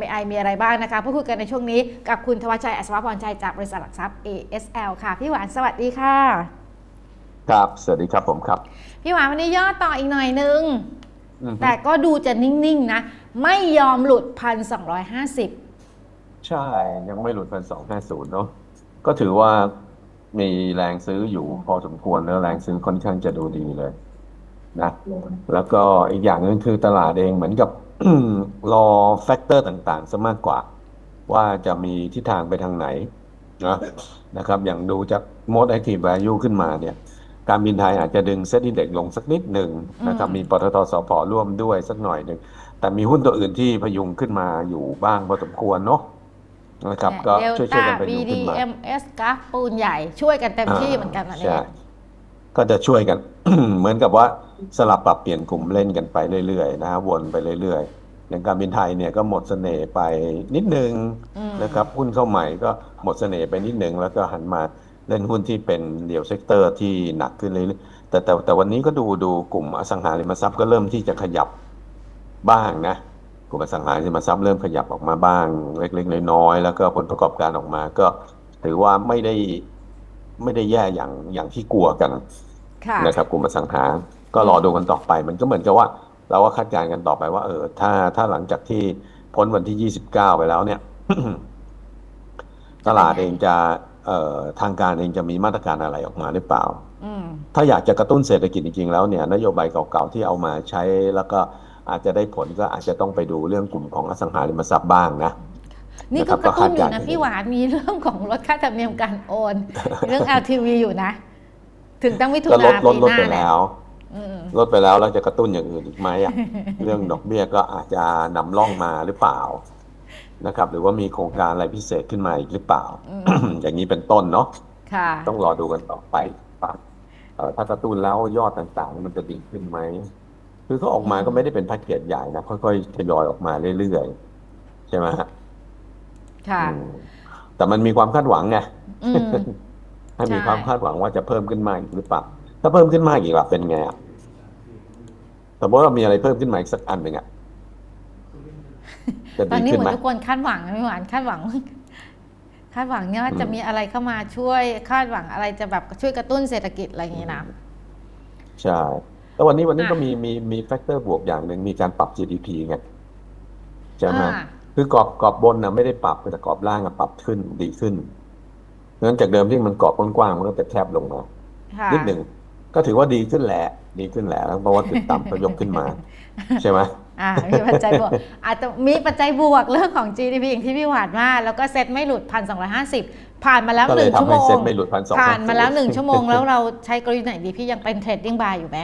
MI มีอะไรบ้างนะคะพูดคุยกันในช่วงนี้กับคุณธวัชชัยอัศวพรชัยจากบริษัทหลักทรัพย์ ASL ค่ะ พี่หวานสวัสดีค่ะ ครับ สวัสดีครับผมครับ พี่หวานวันนี้ย่อต่ออีกหน่อยนึงอือฮึแต่ก็ดูจะนิ่งๆนะ ไม่ยอมหลุด1,250ใช่ยังไม่หลุดพันสองห้าศูนย์เนาะก็ถือว่ามีแรงซื้ออยู่พอสมควรแล้วแรงซื้อค่อนข้างจะดูดีเลยนะแล้วก็อีกอย่างหนึงคือตลาดเองเหมือนกับ รอแฟกเตอร์ต่างๆซะมากกว่า ว่าจะมีทิศทางไปทางไหนนะนะครับ อย่างดูจาก most active value ขึ้นมาเนี่ย การบินไทยอาจจะดึงเซ็ตอินเด็กลงสักนิดหนึ่งนะครับอืมมีปตทสพร่วมด้วยสักหน่อยหนึ่ง แต่มีหุ้นตัวอื่นที่พยุงขึ้นมาอยู่บ้างพอสมควรเนาะนะครับก็เดลช่วยต้าๆกันพยุงขึ้นมา BDMs กราฟปูนใหญ่ช่วยกันเต็มที่เหมือนกันวันนี้ใช่ก็จะช่วยกัน เหมือนกับว่า สลับปรับเปลี่ยนกลุ่มเล่นกันไปเรื่อยๆนะฮะวนไปเรื่อยๆอย่างการบินไทยเนี่ยก็หมดเสน่ห์ไปนิดนึงอืมนะครับหุ้นเข้าใหม่ก็หมดเสน่ห์ไปนิดนึงแล้วก็หันมาเล่นหุ้นที่เป็นเดี่ยวเซกเตอร์ที่หนักขึ้นเรื่อยๆแต่แต่แต่วันนี้ก็ดูดูกลุ่มอสังหาริมทรัพย์ก็เริ่มที่จะขยับบ้างนะกลุ่มอสังหาริมทรัพย์เริ่มขยับออกมาบ้าง เล็กๆน้อยๆแล้วก็ผลประกอบการออกมาก็ถือว่าไม่ได้ไม่ได้แย่อย่างอย่างที่กลัวกันค่ะนะครับกลุ่มอสังหา ก็รอดูกันต่อไป มันก็เหมือนกับว่า เราก็คาดการณ์กันต่อไปว่า เออ ถ้าถ้าหลังจากที่พ้นวันที่29ไปแล้วเนี่ย ตลาดเองจะเอ่อทางการเองจะมีมาตรการอะไรออกมาหรือเปล่าอืมถ้าอยากจะกระตุ้นเศรษฐกิจจริงๆแล้วเนี่ยนโยบายเก่าๆที่เอามาใช้แล้วก็อาจจะได้ผลก็อาจจะต้องไปดูเรื่องกลุ่มของอสังหาริมทรัพย์บ้างนะนี่นะครัก็บกระตุ้นอยู่ก็คาดการณ์นะกันพี่หวานมีเรื่องของลดค่าธรรมเนียมการโอน เรื่อง LTV อยู่นะ ถึงตั้งมิถุก็ลนาดลดปีลดหน้าไปเนี่ยแล้วอืม ลดไปแล้วเราจะกระตุ้นอย่างอื่นอีกไหมอะเรื่องดอกเบี้ยก็อาจจะนำร่องมาหรือเปล่านะครับ หรือว่ามีโครงการอะไรพิเศษขึ้นมาอีกหรือเปล่าอืมอย่างนี้เป็นต้นเนาะค่ะต้องรอดูกันต่อไปว่าเอ่อถ้ากระตุ้นแล้วยอดต่างๆ มันจะดีขึ้นไหมคือเขาออกมาก็ไม่ได้เป็นแพ็กเกจใหญ่นะค่อยๆทยอยออกมาเรื่อยๆใช่ไหมฮะค่ะอืมแต่มันมีความคาดหวังไงอืมให้มีใช่ความคาดหวังว่าจะเพิ่มขึ้นมาอีกหรือเปล่าถ้าเพิ่มขึ้นมาอีกล่ะเป็นไงอะ สมมติว่ามีอะไรเพิ่มขึ้นมาอีกสักอันหนึ่งอะจะตอดีนนี้ขึ้เหนมือไหมนทุกคนคาดหวังนะพี่หวานคาดหวัง คาดหวังเนี่ยว่าอืมจะมีอะไรเข้ามาช่วยคาดหวังอะไรจะแบบช่วยกระตุ้นเศรษฐกิจอะไรอย่างนี้นะ ใช่แล้ววันนี้วันนี้อะ ก็มีมีมีแฟกเตอร์บวกอย่างหนึ่งมีการปรับ GDP ไงใช่ไหม อ่า คือกรอบกรอบบนนะไม่ได้ปรับแต่กรอบล่างอะปรับขึ้นดีขึ้นเพราะฉะนั้นจากเดิมที่มันกรอบกว้างๆมันก็จะแคบลงมา ค่ะนิดหนึ่ง ก็ถือว่าดีขึ้นแหละดีขึ้นแหละแล้วเพราะว่าติดต่ำก็ยกขึ้นมา ใช่ไหมอ่ามีปัจจัยบวกอาจจะมีปัจจัยบวกเรื่องของ GDP อย่างที่พี่หวานว่า แล้วก็เซ็ตไม่หลุดพันสองร้อยห้าสิบผ่านมาแล้วก็หเลยนึ่งชั่วทำโมให้งเซ็ตไม่หลุดพันสองผ่านมาแล้วหนึ่งชั่วโมงแล้วเราใช้กลยุทธ์ไหนดีพี่ยังเป็นเทรดดิ้งบายอยู่ไหม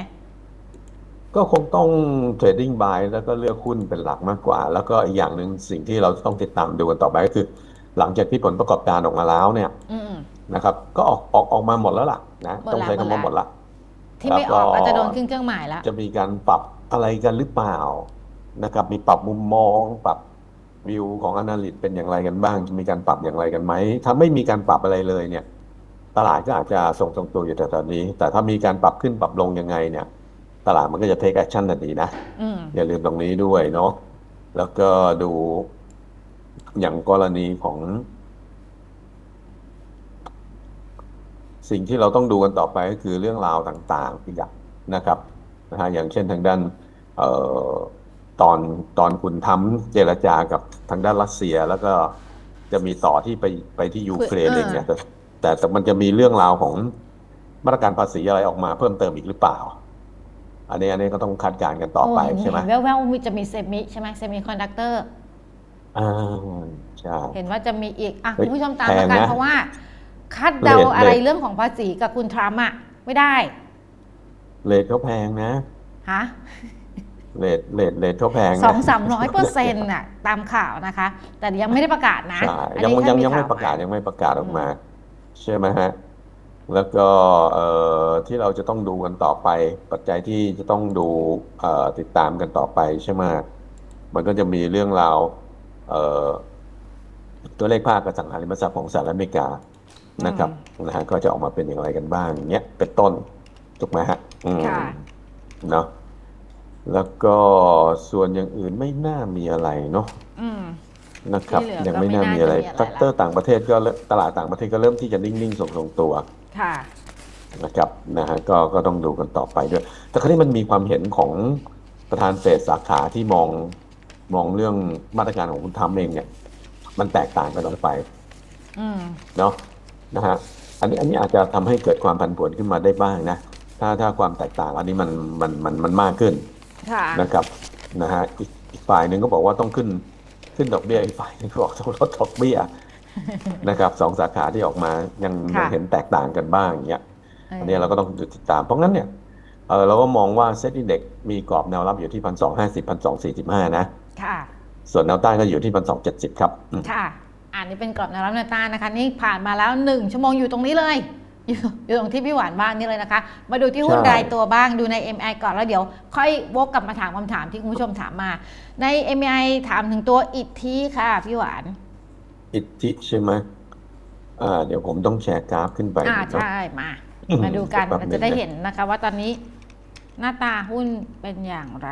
ก็คงต้องเทรดดิ้งบายแล้วก็เลือกหุ้นเป็นหลักมากกว่า แล้วก็อีกอย่างหนึ่งสิ่งที่เราต้องติดตามดูกันต่อไปก็คือ หลังจากที่ผลประกอบการออกมาแล้วเนี่ยอืมนะครับ ก็ออกออกออกมาหมดแล้วล่ะนะหมดต้องแล้วใช้คำว่าหหมมดดแล้วละ ที่ไม่ออกแล้วก็อาจจะโดนขึ้นเครื่องหมายแล้วจะมีการปรับอะไรกันหรือเปล่านะครับ มีปรับมุมมองปรับวิวของอนาลิตเป็นอย่างไรกันบ้าง จะมีการปรับอย่างไรกันไหม ถ้าไม่มีการปรับอะไรเลยเนี่ย ตลาดก็อาจจะทรงทรงตัวอยู่แต่ตอนนี้ แต่ถ้ามีการปรับขึ้นปรับลงยังไงเนี่ย ตลาดมันก็จะเทคแอคชั่นทันทีนะอืมอย่าลืมตรงนี้ด้วยเนาะแล้วก็ดูอย่างกรณีของ สิ่งที่เราต้องดูกันต่อไปก็คือเรื่องราวต่างๆที่อยากนะครับนะฮะอย่างเช่นทางด้านเอ่อตอนตอนคุณทำเจรจากับทางด้านรัสเซียแล้วก็จะมีต่อที่ไปไปที่ยูเครนเออเองเนี่ยแต่แต่แต่มันจะมีเรื่องราวของมาตรการภาษีอะไรออกมาเพิ่มเติมอีกหรือเปล่า อันนี้อันนี้ก็ต้องคาดการณ์กันต่อไปโเห็นใช่ไหมเห็นแววๆมีจะมีเซมิใช่ไหมเซมิคอนดักเตอร์อ่าใช่เห็นว่าจะมีอีกอะเฮ้คุยณผู้ชมตามแพมางกันนะเพราะว่า คาดเดาเรทอะไรเรทเรื่องของภาษีกับคุณทรัมป์อะไม่ได้ เลทเขาแพงนะฮะเลทเลทเลทเขาแพงสอนะงสามร้อยเปอร์เซ็นต์น่ะตามข่าวนะคะ แต่ยังไม่ได้ประกาศนะใช่อันยังนี้ยังแค่ยังไม่ข่วประกาศยังไม่ประกาศออกมา ใช่ไหมฮะ แล้วก็เอ่อที่เราจะต้องดูกันต่อไป ปัจจัยที่จะต้องดูเอ่อติดตามกันต่อไปใช่ไหมมันก็จะมีเรื่องราวเอ่อตัวเลขภาคอสังหาริมทรัพย์ของสหรัฐอเมริกา นะครับนะฮะก็จะออกมาเป็นอย่างไรกันบ้างเนี้ยเป็นต้นถูกไหมฮะอืมค่ะเนาะแล้วก็ส่วนอย่างอื่นไม่น่ามีอะไรเนาะอืมนะครับที่เหลือยังก็ไม่ไม่น่าน่ามีจะอะไรมีอะไรแฟกเตอร์ต่างประเทศก็เริ่มตลาดต่างประเทศก็เริ่มที่จะนิ่งๆทรงๆตัวค่ะนะครับนะฮะก็ก็ต้องดูกันต่อไปด้วย แต่คราวนี้มันมีความเห็นของประธานเฟดสาขาที่มองมองเรื่องมาตรการของคุณทรัมป์เองเนี่ย มันแตกต่างกันออกไปอืมเนาะ นะฮะอันนี้อันนี้อาจจะทำให้เกิดความผันผวนขึ้นมาได้บ้างนะ ถ้าถ้าความแตกต่างอันนี้มันมันมันมันมากขึ้นค่ะนะครับนะฮะอีกอีกฝ่ายหนึ่งก็บอกว่าต้องขึ้นขึ้นดอกเบี้ยอีกฝ่ายหนึงก็บอกต้องลดดอกเบี้ยนะครับสองสาขาที่ออกมายังค่ะยังเห็นแตกต่างกันบ้างอย่างเงี้ยเอออันนี้เราก็ต้องติดตามเพราะงั้นเนี่ยเออเราก็มองว่าเซ็ตอินเด็กมีกรอบแนวรับอยู่ที่พันสองห้าสิบพันสองสี่สิบห้านะ ค่ะ ส่วนแนวต้านก็อยู่ที่พันสองเจ็ดสิบครับอืมค่ะ อันนี้เป็นกรอบแนวรับแนวต้านนะคะ นี่ผ่านมาแล้ว 1 ชั่วโมงอยู่ตรงนี้เลย อยู่อยู่ตรงที่พี่หวานบ้านนี่เลยนะคะ มาดูที่หุ้นใช่รายตัวบ้างดูใน MI ก่อนแล้วเดี๋ยว ค่อยวกกลับมาถามคำถามที่คุณผู้ชมถามมา ใน MI ถามถึงตัวอิทธิค่ะพี่หวาน อิทธิใช่ไหมอ่าเดี๋ยวผมต้องแชร์กราฟขึ้นไปอ่าเนาะใช่มาอืมมาดูกันแป๊บเราหนึ่จะงได้นะเห็นนะคะ ว่าตอนนี้หน้าตาหุ้นเป็นอย่างไร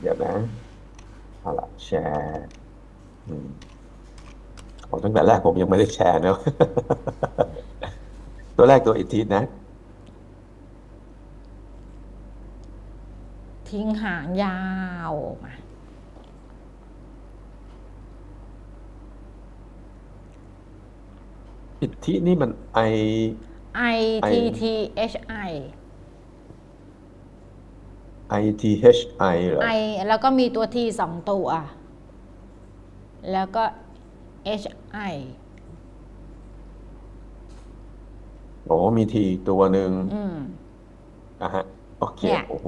เดี๋ยวนะเอาละแชร์อืม ผมตั้งแต่แรกผมยังไม่ได้แชร์เนาะตัวแรกตัวอิทธินะ ทิ้งหางยาวมาอิทธินี่มันไอ I T T H I I T H I เหรอ I แล้วก็มีตัว T สองตัว แล้วก็ H I โอ้มีทีอีกตัวหนึ่งอืม อะฮะ โอเค เนี่ย โอ้โห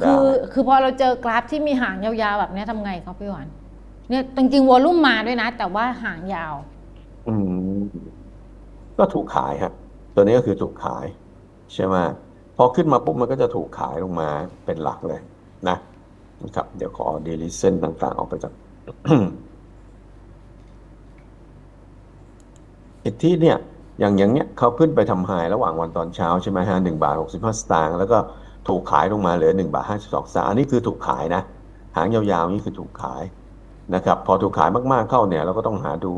คือได้คือพอเราเจอกราฟที่มีหางยาวๆแบบเนี้ยทำไงครับพี่หวานเนี่ยจริงๆวอลลุ่มมาด้วยนะ แต่ว่าหางยาว อืม ก็ถูกขายฮะตัวนี้ก็คือถูกขาย ใช่ไหมพอขึ้นมาปุ๊บมันก็จะถูกขายลงมาเป็นหลักเลย นะ นะครับ เดี๋ยวขอดีลิเซนต่างๆ ออกไปจาก อิทธิเนี่ย อย่างอย่างเนี้ยเขาขึ้นไปทำไฮระหว่างวันตอนเช้าใช่ไหมฮะหนึ่งบาทหกสิบห้าสตางค์แล้วก็ถูกขายลงมาเหลือหนึ่งบาทห้าสิบสองสตางค์อันนี้คือถูกขายนะ หางยาวๆนี่คือถูกขายนะครับ พอถูกขายมากๆเข้าเนี่ยเราก็ต้องหาดู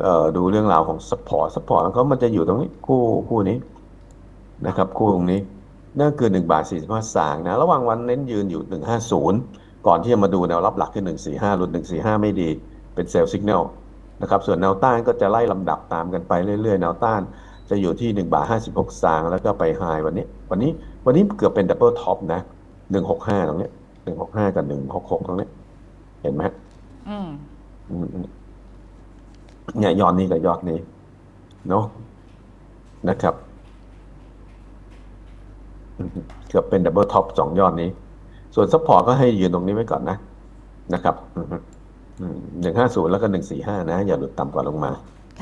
เอ่อดูเรื่องราวของ support support ของเขามันจะอยู่ตรงนี้คู่คู่นี้นะครับ คู่ตรงนี้นั่นคือหนึ่งบาทสี่สิบห้าสตางค์นะ ระหว่างวันเน้นยืนอยู่หนึ่งห้าศูนย์ ก่อนที่จะมาดูแนวรับหลักคือหนึ่งสี่ห้าหลุดหนึ่งสี่ห้าไม่ดีเป็นเซลล์สัญญาณนะครับส่วนแนวต้านก็จะไล่ลำดับตามกันไปเรื่อยๆ แนวต้านจะอยู่ที่ 1 บาท 56สตางค์แล้วก็ไปไฮวันนี้ วันนี้วันนี้เกือบเป็นดับเบิลท็อปนะ 165 ตรงเนี้ย165 กับ 166 ตรงเนี้ยเห็นไหมฮะอืมอืมอืมเนี่ยยอดนี้กับยอดนี้ เนาะนะครับอืมเกือบเป็นดับเบิลท็อปสองยอดนี้ ส่วนซัพพอร์ตก็ให้ยืนตรงนี้ไว้ก่อนนะนะครับหนึ่งห้าศูนย์แล้วก็หนึ่งสี่ห้านะ อย่าหลุดต่ำกว่าลงมา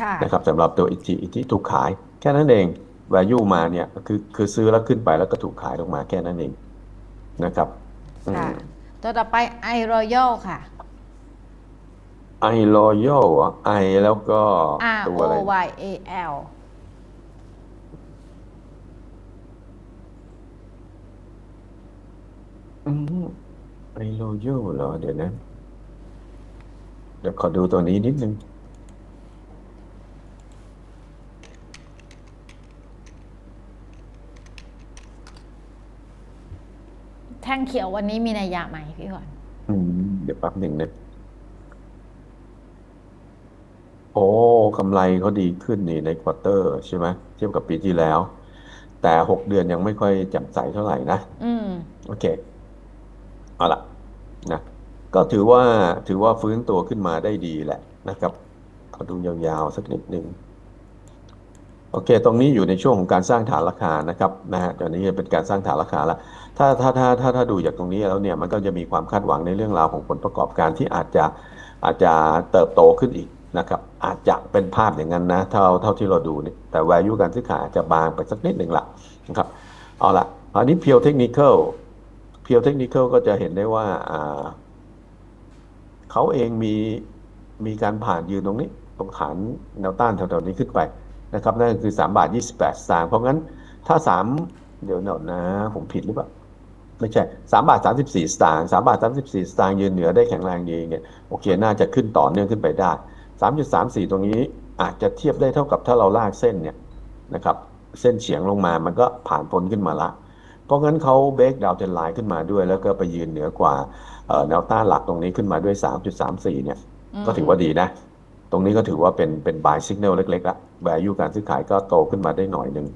ค่ะนะครับสำหรับตัวอิทิอิทิถูกขาย แค่นั้นเอง value มาเนี่ยคือคือซื้อแล้วขึ้นไปแล้วก็ถูกขายลงมาแค่นั้นเองนะครับค่ะตัวต่อไป I Royal ค่ะไอรอยัลไอแล้วก็ R ตัว O อะไร Y A L ไอรอยัลเหรอ เดี๋ยวนะ เดี๋ยวขอดูตัวนี้นิดนึง แท่งเขียววันนี้มีนัยยะไหมพี่หวานอืม เดี๋ยวแป๊บหนึ่งนะ โอ้กำไรเขาดีขึ้นนี่ในควอเตอร์ใช่ไหมเทียบกับปีที่แล้ว แต่หกเดือนยังไม่ค่อยแจ่มใสเท่าไหร่นะ อืม โอเค เอาละนะก็ถือว่าถือว่าฟื้นตัวขึ้นมาได้ดีแหละนะครับขอดูยาวๆสักนิดหนึ่งโอเค ตรงนี้อยู่ในช่วงของการสร้างฐานราคานะครับนะฮะตอนนี้เป็นการสร้างฐานราคาล้วถ้าถ้าถ้าถ้าถ้าดูจากตรงนี้แล้วเนี่ยมันก็จะมีความคาดหวังในเรื่องราวของผลประกอบการที่อาจจะอาจจะเติบโตขึ้นอีกนะครับ อาจจะเป็นภาพอย่างนั้นนะเท่าเท่าที่เราดูนี่แต่ value การซื้อขายอาจจะบางไปสักนิดหนึ่งละนะครับเอาละอันนี้เพียวเทคนิคอล pure technical pure technical ก็จะเห็นได้ว่าเขาเองมีมีการผ่านยืนตรงนี้ ตรงฐานแนวต้านแถวๆนี้ขึ้นไปนะครับนั่นคือ 3 บาท 28สตางค์เพราะงั้นถ้า 3 เดี๋ยวหน่อยนะ ผมผิดหรือเปล่า ไม่ใช่สามบาทสามสิบสี่สตางค์สามบาทสามสิบสี่สตางค์ยืนเหนือได้แข็งแรงดีเนี่ยโอเค น่าจะขึ้นต่อเนื่องขึ้นไปได้สามจุดสามสี่ตรงนี้อาจจะเทียบได้เท่ากับถ้าเราลากเส้นเนี่ยนะครับเส้นเฉียงลงมามันก็ผ่านพ้นขึ้นมาละ เพราะงั้นเขาเบรกดาวเทนไลน์ขึ้นมาด้วย แล้วก็ไปยืนเหนือกว่าเอ่อแนวต้านหลักตรงนี้ขึ้นมาด้วย 3.34 เนี่ยมก็ถือว่าดีนะ ตรงนี้ก็ถือว่าเป็นเป็น buy signal เล็กๆละ value การซื้อขายก็โตขึ้นมาได้หน่อยหนึ่ง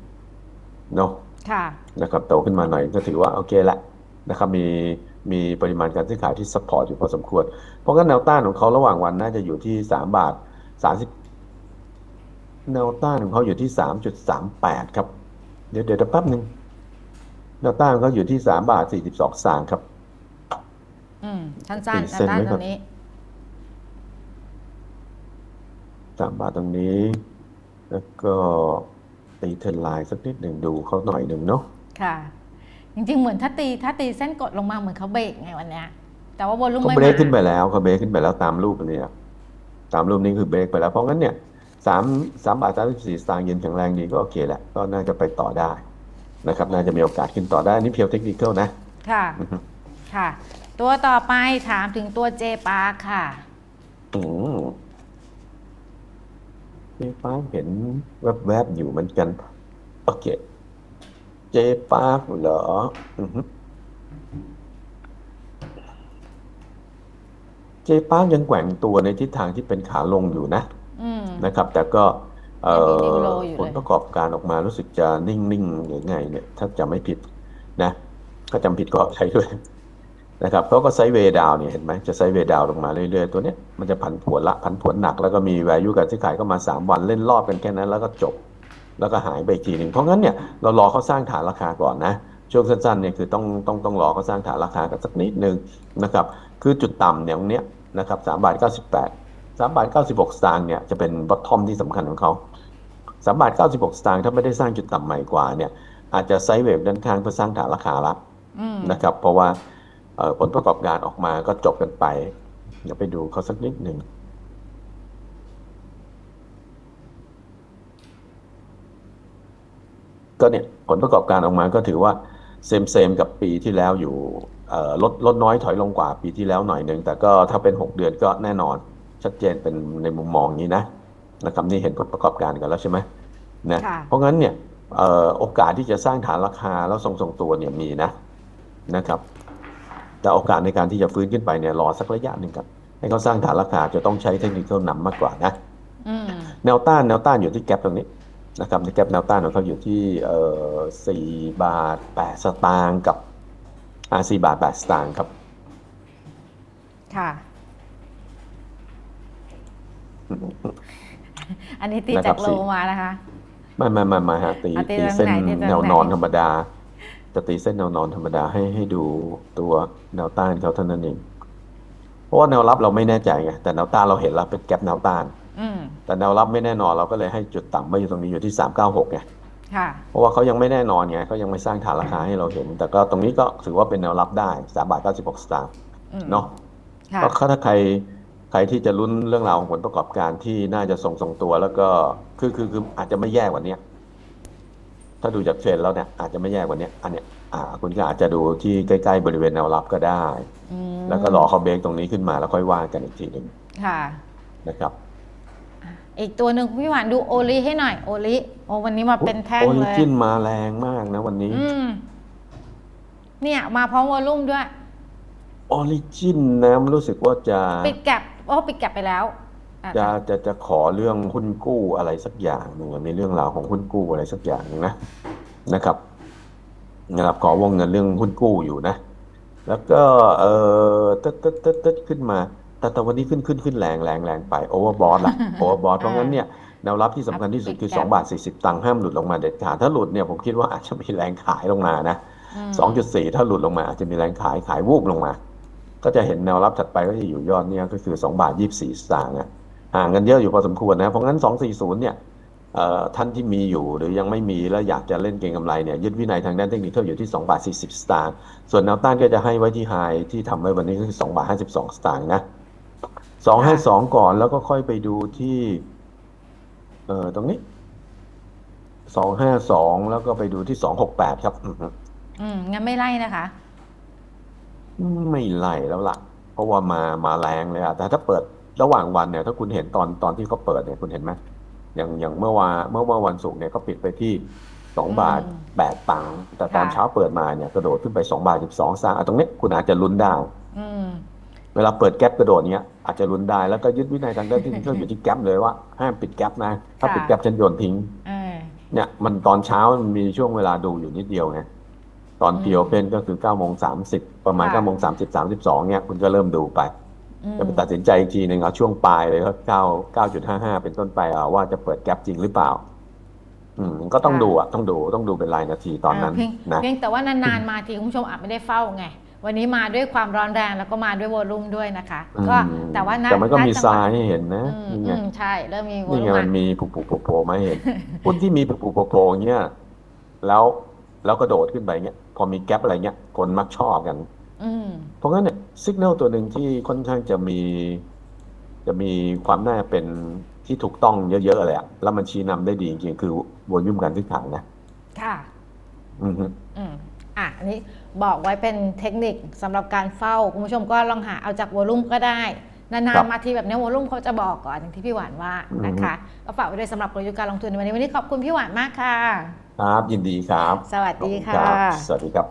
เนาะค่ะนะครับโตขึ้นมาหน่อยก็ถือว่าโอเคละนะครับมีมีปริมาณการซื้อขายที่ support อยู่พอสมควร เพราะงั้นแนวต้านของเขาระหว่างวันน่าจะอยู่ที่3บาท30แนวต้านของเขาอยู่ที่3.38ครับ เดี๋ยวเดี๋ยวแป๊บหนึ่ง แนวต้านของเขาอยู่ที่3บาท42สตางค์ครับ อืมสั้นตีๆเส้นสั้นไว้ๆก่ตอนรงนี้3บาทตรงนี้ แล้วก็ตีเทรนไลน์สักนิดหนึ่งดูเขาหน่อยหนึ่งเนาะค่ะ จริงๆ เหมือนถ้าตีถ้าตีเส้นกดลงมาเหมือนเขาเบรกไงวันเนี้ยแต่ว่าวอลลุ่มเขาไม่เบรกมาขึ้นไปแล้วเขาเบรกขึ้นไปแล้วตามรูปอันนี้อะตามรูปนี้คือเบรกไปแล้วเพราะงั้นเนี่ยสามสามบาทสามสิบสี่สตางค์ยืนแข็งแรงดีก็โอเคแหละ ก็น่าจะไปต่อได้ นะครับน่าจะมีโอกาสขึ้นต่อได้อันนี่เพียวเทคนิคนะค่ะอือฮึค่ะ ตัวต่อไปถามถึงตัวเจปาค่ะอืมเจปาร์คเห็นแวบๆอยู่เหมือนกัน โอเค เจปาร์คเหรออือฮึเจปาร์คยังแกว่งตัวในทิศทางที่เป็นขาลงอยู่นะอืมนะครับ แต่ก็ เอ่ยังนิวโรอยู่เลย ผลประกอบการออกมารู้สึกจะนิ่งๆหรือไงเนี่ย ถ้าจำไม่ผิดนะ ถ้าจำผิดก็ใช้ด้วย นะครับเขาก็ไซด์เวย์ดาวเนี่ยเห็นไหมจะไซด์เวย์ดาวลงมาเรื่อยๆ ตัวเนี้ยมันจะผันผวนละผันผวนหนักแล้วก็มี value การซื้อขายก็มา 3 วันเล่นรอบกันแค่นั้น แล้วก็จบ แล้วก็หายไปอีกทีหนึ่งเพราะงั้นเนี่ยเรารอเขาสร้างฐานราคาก่อนนะ ช่วงสั้นๆเนี่ยคือต้องต้องต้องรอเขาสร้างฐานราคากันสักนิดนึงนะครับคือจุดต่ำเนี่ยตรงเนี้ยนะครับสามบาทเก้าสิบแปด สามบาทเก้าสิบหกสตางค์เนี่ยจะเป็นบอททอมที่สำคัญของเขาสามบาทเก้าสิบหกสตางค์ถ้าไม่ได้สร้างจุดต่ำใหม่กว่าเนี่ย อาจจะไซด์เวฟด้านข้างเพื่อสร้างฐานราคาละอืมนะครับ เพราะว่าเอ่อผลประกอบการออกมาก็จบกันไป เดี๋ยวไปดูเขาสักนิดหนึ่งก็เนี่ยผลประกอบการออกมาก็ถือว่าเซมเซมกับปีที่แล้วอยู่เอ่อลดลดน้อยถอยลงกว่าปีที่แล้วหน่อยหนึ่งแต่ก็ถ้าเป็น 6 เดือนก็แน่นอน ชัดเจนเป็นในมุมมองนี้นะนะครับนี่เห็นผลประกอบการกันแล้วใช่ไหมนะค่ะเพราะงั้นเนี่ยเอ่อโอกาสที่จะสร้างฐานราคาแล้วทรงทรงตัวเนี่ยมีนะนะครับ แต่โอกาสในการที่จะฟื้นขึ้นไปเนี่ยรอสักระยะหนึ่งก่อนให้เขาสร้างฐานราคาจะต้องใช้เทคนิคนำมากกว่านะอืมแนวต้านแนวต้านอยู่ที่แกลบตรงนี้นะครับในแกลบแนวต้านของเขาอยู่ที่เอ่อสี่บาทแปดสตางค์กับอ่าสี่บาทแปดสตางค์ครับ ค่ะ อันนี้ตีนะครัจากบโลสี่มานะคะไม่ไม่ไม่ไม่ฮะตีอะตีตีตรงเส้นไหนตีตรงไหนแนวนอนธรรมดา จะตีเส้นแนวนอนธรรมดาให้ให้ดูตัวแนวต้านเขาเท่านั้นเองเพราะว่าแนวรับเราไม่แน่ใจไงแต่แนวต้านเราเห็นแล้วเป็นแกลบแนวต้านอืมแต่แนวรับไม่แน่นอนเราก็เลยให้จุดต่ำไว้อยู่ตรงนี้อยู่ที่สามเก้าหกไงค่ะเพราะว่าเขายังไม่แน่นอนไงเขายังไม่สร้างฐานราคาให้เราเห็น แต่ก็ตรงนี้ก็ถือว่าเป็นแนวรับได้สามบาทเก้าสิบหกสตางค์อืมเนาะค่ะก็ถ้าใคร ใครที่จะลุ้นเรื่องราวของผลประกอบการที่น่าจะทรงทรงตัว แล้วก็คือคือคืออาจจะไม่แย่กว่านี้ถ้าดูจากเทรนด์แล้วเนี่ยอาจจะไม่แย่กว่านี้อันเนี้ยอ่าคุณก็อาจจะดูที่ใกล้ ๆ บริเวณแนวรับก็ได้อืมแล้วก็รอเขาเบรกตรงนี้ขึ้นมาแล้วค่อยว่ากันอีกทีหนึ่งค่ะนะครับ อีกตัวหนึ่งพี่หวานดูโอลิให้หน่อยโอลิโอวันนี้มาเป็นแท่งโอริเลยจินมาแรงมากนะวันนี้อืมเนี่ยมาพร้อมวอลลุ่มด้วยออริจินนะรู้สึกว่าจะปิดแก็บ โอ้ปิดแก็บไปแล้วอะจะจะจะขอเรื่องหุ้นกู้อะไรสักอย่างหนึ่งมีเรื่องราวของหุ้นกู้อะไรสักอย่างหนึ่งนะนะครับนะครับขอวงเงินเรื่องหุ้นกู้อยู่นะ แล้วก็เออตึ๊ดตึ๊ดตึ๊ดตึ๊ดขึ้นมาแต่แต่วันนี้ขึ้นขึ้นขึ้นแรงแรงแรงไปโอเวอร์บอทละโอเวอร์บอทเพราะงั้นเนี่ยแนวรับที่สำคัญที่สุดคือ2บาท40 ตังค์ห้ามหลุดลงมาเด็ดขาดถ้าหลุดเนี่ยผมคิดว่าอาจจะมีแรงขายลงมานะม2.4 ถ้าหลุดลงมาอาจจะมีแรงขายขายวูบลงมา ก็จะเห็นแนวรับถัดไปก็จะอยู่ยอดเนี่ยก็คือ 2 บาท 24สตางค์อะห่างกันเยอะอยู่พอสมควรนะเพราะงั้น 240 เนี่ยเอ่อท่านที่มีอยู่หรือยังไม่มีแล้วอยากจะเล่นเก็งกำไรเนี่ยยึดวินัยทางด้านเทคนิคอยู่ที่2บาท40 สตางค์ส่วนแนวต้านก็จะให้ไว้ที่ไฮที่ทำไว้วันนี้ก็คือ2บาท52 สตางค์นะ252 ก่อนแล้วก็ค่อยไปดูที่เอ่อตรงนี้252 แล้วก็ไปดูที่268 ครับ อืมงั้นไม่ไล่นะคะ ไม่ไล่แล้วล่ะ เพราะว่ามามาแรงเลยอะแต่ถ้าเปิดระหว่างวันเนี่ย ถ้าคุณเห็นตอนตอนที่เขาเปิดเนี่ยคุณเห็นไหมอย่างอย่างเมื่อวานเมื่อเมื่อวันศุกร์เนี่ยเขาปิดไปที่สองบาทอืมแปดตังค์แต่ตอนค่ะเช้าเปิดมาเนี่ยกระโดดขึ้นไปสองบาทสิบสองสตางค์อะตรงเนี้ยคุณอาจจะลุ้นได้อืมเวลาเปิดแก๊ปกระโดดเนี้ยอาจจะลุ้นได้แล้วก็ยึดวินัยทางด้านที่ดิจิทัลอยู่ที่แก๊ปเลยว่าห้ามปิดแก๊ปนะ ถ้าค่ะปิดแก๊ปฉันโยนทิ้งเออเนี่ยมันตอนเช้ามันมีช่วงเวลาดูอยู่นิดเดียวไง ตอนอืมเพียวเป็นก็คือ9ก้าโมงสามสิบประมาณค่ะ9ก้าโมงสามสิบสามสิบสองเนี่ยคุณก็เริ่มดูไปอืมจะไปตัดสินใจอีกทีหนึ่งเอาช่วงปลายเลยก็เก้าเก้าจุดห้าห้าเป็นต้นไปเอาว่าจะเปิดแก๊ปจริงหรือเปล่า อืมก็ต้องดูอะต้องดูต้องดูเป็นรายนาทีตอนนั้นเพียงนะเพียงแต่ว่านานๆมาทีคุณผู้ชมอาจไม่ได้เฝ้าไง วันนี้มาด้วยความร้อนแรงแล้วก็มาด้วยวอลลุ่มด้วยนะคะอืมก็แต่ว่าณแต่มันก็มีณทจังหราวยให้เห็นนะอืมนี่ไงอืมใช่เริ่มมีวอลนี่ไงลุ่มมันมีผุผุโผล่โผล่มาให้เห็นหุ้นที่มีผุผุโผล่โผล่อย่างเงี้ยแล้ว แล้วกระโดดขึ้นไปเงี้ยพอมีแก๊ปอะไรเงี้ยคนมักชอบกันอืมเพราะงั้นเนี่ยสัญญาณตัวหนึ่งที่ค่อนข้างจะมี จะมีความน่าเป็นที่ถูกต้องเยอะๆเลยอะแล้วมันชี้นำได้ดีจริงๆคือวอลุ่มการซื้อขายนะ ค่ะ อือฮึอืมอะอันนี้บอกไว้เป็นเทคนิคสำหรับการเฝ้า คุณผู้ชมก็ลองหาเอาจากวอลลุ่มก็ได้ นานๆมาทีแบบนี้วอลลุ่มเขาจะบอกก่อนอย่างที่พี่หวานว่านะคะ ก็ฝากไว้ด้วยสำหรับกลยุทธ์การลงทุนในวันนี้วันนี้ขอบคุณพี่หวานมากค่ะ ครับยินดีครับ สวัสดีขอบณค่ะรับสวัสดีครับ